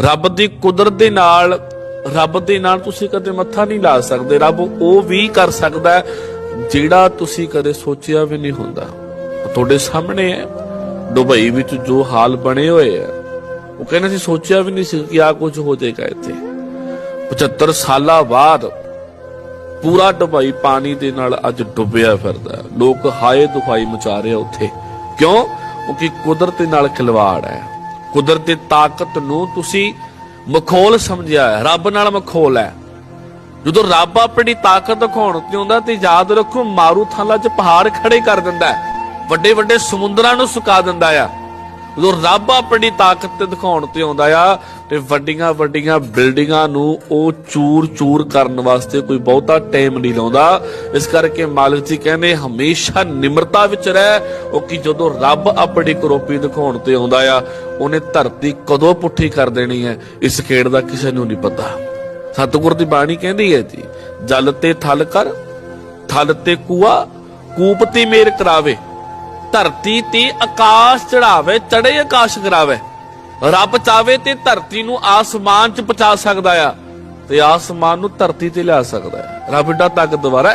ਰੱਬ ਦੀ ਕੁਦਰਤ ਦੇ ਨਾਲ, ਰੱਬ ਦੇ ਨਾਲ ਤੁਸੀਂ ਕਦੇ ਮੱਥਾ ਨਹੀਂ ਲਾ ਸਕਦੇ। ਰੱਬ ਉਹ ਵੀ ਕਰ ਸਕਦਾ ਜਿਹੜਾ ਤੁਸੀਂ ਕਦੇ ਸੋਚਿਆ ਵੀ ਨਹੀਂ ਹੁੰਦਾ। ਤੁਹਾਡੇ ਸਾਹਮਣੇ ਹੈ, ਦੁਬਈ ਵਿੱਚ ਜੋ ਹਾਲ ਬਣੇ ਹੋਏ ਆ ਉਹ ਕਹਿੰਦੇ ਸੀ, ਸੋਚਿਆ ਵੀ ਨਹੀਂ ਸੀ ਕਿ ਆ ਕੁਝ ਹੋ ਜਾਏਗਾ ਇੱਥੇ। 75 ਸਾਲਾਂ ਬਾਅਦ ਪੂਰਾ ਦੁਬਈ ਪਾਣੀ ਦੇ ਨਾਲ ਅੱਜ ਡੁੱਬਿਆ ਫਿਰਦਾ ਲੋਕ ਹਾਏ ਦੁਖਾਈ ਮਚਾ ਰਹੇ ਉੱਥੇ। ਕਿਉਂ? ਕਿਉਂਕਿ ਕੁਦਰਤ ਦੇ ਨਾਲ ਖਿਲਵਾੜ ਹੈ। ਕੁਦਰਤ ਦੀ ਤਾਕਤ ਨੂੰ ਤੁਸੀਂ ਮਖੌਲ ਸਮਝਿਆ ਹੈ। ਰੱਬ ਨਾਲ ਮਖੌਲ ਹੈ। ਜਦੋਂ ਰੱਬ ਆਪਣੀ ਤਾਕਤ ਦਿਖਾਉਣ ਤੇ ਆਉਂਦਾ ਤੇ ਯਾਦ ਰੱਖੋ, ਮਾਰੂ ਥਾਲਾ 'ਚ ਪਹਾੜ ਖੜੇ ਕਰ ਦਿੰਦਾ ਹੈ। ਵੱਡੇ ਵੱਡੇ ਸਮੁੰਦਰਾਂ ਨੂੰ ਸੁਕਾ ਦਿੰਦਾ ਆ। ਜਦੋਂ ਰੱਬ ਆਪਣੀ ਤਾਕਤ ਤੇ ਦਿਖਾਉਣ ਤੇ ਆਉਂਦਾ ਆ, ਤੇ ਵੱਡੀਆਂ ਵੱਡੀਆਂ ਬਿਲਡਿੰਗਾਂ ਨੂੰ ਉਹ ਚੂਰ ਚੂਰ ਕਰਨ ਵਾਸਤੇ ਕੋਈ ਬਹੁਤਾ ਟਾਈਮ ਨਹੀਂ ਲਾਉਂਦਾ। ਇਸ ਕਰਕੇ ਮਾਲਕ ਜੀ ਕਹਿੰਦੇ, ਹਮੇਸ਼ਾ ਨਿਮਰਤਾ ਵਿੱਚ ਰਹਿ, ਉਹ ਕਿ ਜਦੋਂ ਰੱਬ ਆਪਣੀ ਕਰੋਪੀ ਦਿਖਾਉਣ ਤੇ ਆਉਂਦਾ ਆ, ਉਹਨੇ ਧਰਤੀ ਕਦੋਂ ਪੁੱਠੀ ਕਰ ਦੇਣੀ ਹੈ? ਇਸ ਖੇਡ ਦਾ ਕਿਸੇ ਨੂੰ ਨਹੀਂ ਪਤਾ। ਸਤਿਗੁਰ ਦੀ ਬਾਣੀ ਕਹਿੰਦੀ ਹੈ ਜੀ, ਜਲ ਤੇ ਥਲ ਕਰ ਥਲ ਤੇ ਕੂਆ, ਕੂਪ ਤੇ ਮੇਰ ਕਰਾਵੇ। ਧਰਤੀ ਤੇ ਆਕਾਸ਼ ਚੜਾਵੇ ਚੜੇ ਆਕਾਸ਼ ਕਰਾਵੇ। ਰੱਬ ਚਾਵੇ ਤੇ ਧਰਤੀ ਨੂੰ ਆਸਮਾਨ 'ਚ ਪਹੁੰਚਾ ਸਕਦਾ ਆ ਤੇ ਆਸਮਾਨ ਨੂੰ ਧਰਤੀ ਤੇ ਲਿਆ ਸਕਦਾ ਹੈ ਰੱਬ ਏਡਾ ਤਾਕਤਵਰ ਹੈ